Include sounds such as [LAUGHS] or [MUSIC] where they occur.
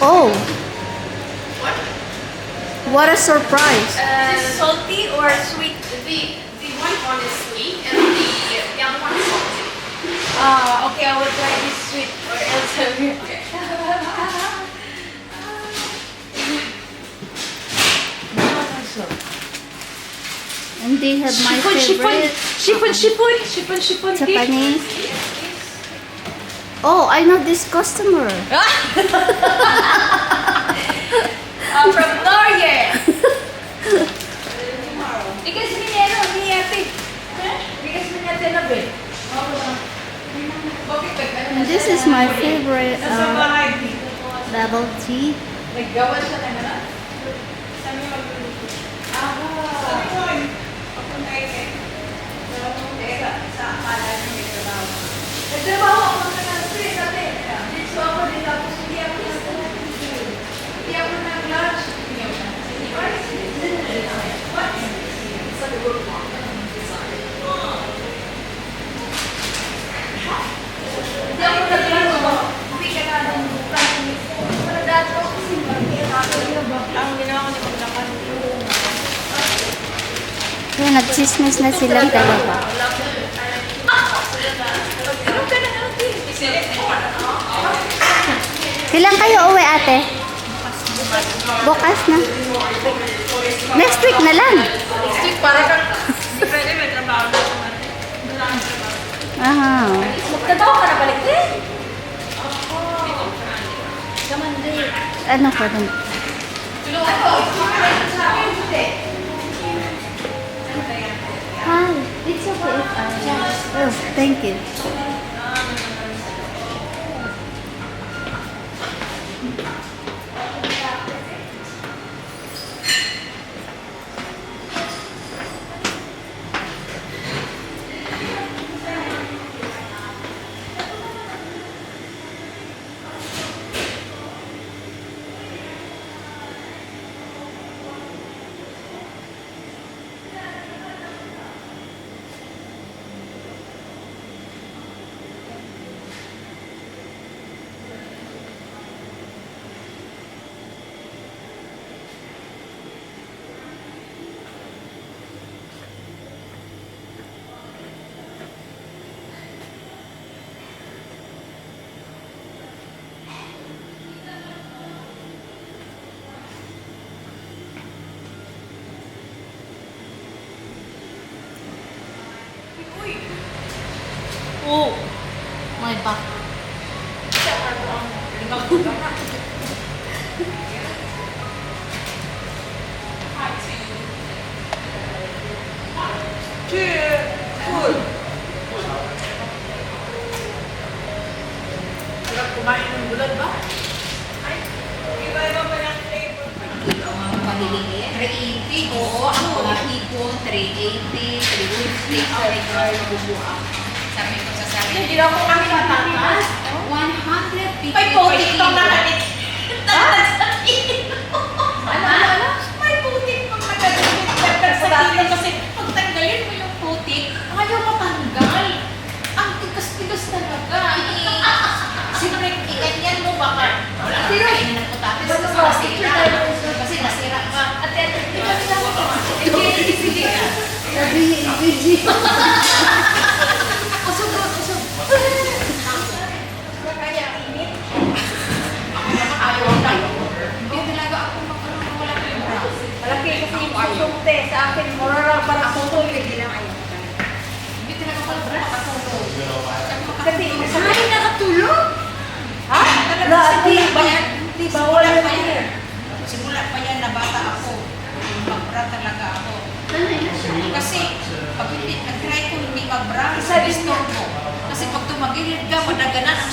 Oh. What What a surprise. Is this salty or sweet? The the white one is sweet and the the other one is salty. Ah, okay, I will try this sweet or else I will. Okay. And they have my Shipon, shipon, favorite. shipon, shipon, shipon, shipon cake. Japanese. Oh, I know this customer. Ah, [LAUGHS] from Norge. Bigas mo niya, ano, ni ate. Bigas mo niya, ate, na ba? And this is my favorite Sa uh, bahay. bubble tea. Naggawa siya ka na. Sabi mo, Ah, sabi mo, ako na ite. Sa, sa akala niya may trabaho. Nagtrabaho ako sa country, sabi. Dito ako, dito ako, hindi ako nag- hindi ako nag-lunch. What is this? What is this? It's like a bookmark. Hindi ako nag-lunch. Uwi ka na nung bukas. Wala dati ako kasi marami ako. Ang ginawa ko ni Paglakan yung Kaya nagchismis na silang dalawa. Ano ka? Kailan kayo uwi ate? Bukas na. Next week na lang. Stick para ka. Pwede may trabaho na. Aha. Magtrabaho ka na balik din? Sa Monday. Ano pa rin? Hi. It's okay. Oh, thank you. Oo. Full. Sarap kumain ng bulan ba? Ay, iba-iba pa ng flavor. Pamilingin. 380. Oo, ang mga hipon, 380. 360. Ang regular na bubuang. Sabi ko sa sarili. Hindi na ako kami matatas. 150. May putik tong nakalit. Ano, ano, ano? May putik pang. Pepper sa kilo kasi pag tanggalin mo yung putik, ayaw matanggal. Ang tigas-tigas talaga. [LAUGHS] Siyempre, ikanyan mo baka. Wala Pero- ng putatis Pero kasi nasira. Ka. Ate, ate, di ba sinabi ko? Hindi, hindi. Sabi ni Gigi. Susumte sa akin. Murara para sutol. Hindi lang ayaw. Hindi talaga ako bras. Kasi Ay, nakatulog. Ha? Talaga, simula pa yan. Bawal na pa yan. Simula pa yan na bata ako. Magbra talaga ako. Kasi, pag hindi, nag-try ko hindi magbra, gusto mo. Kasi pag tumagilid ka, madaganan ang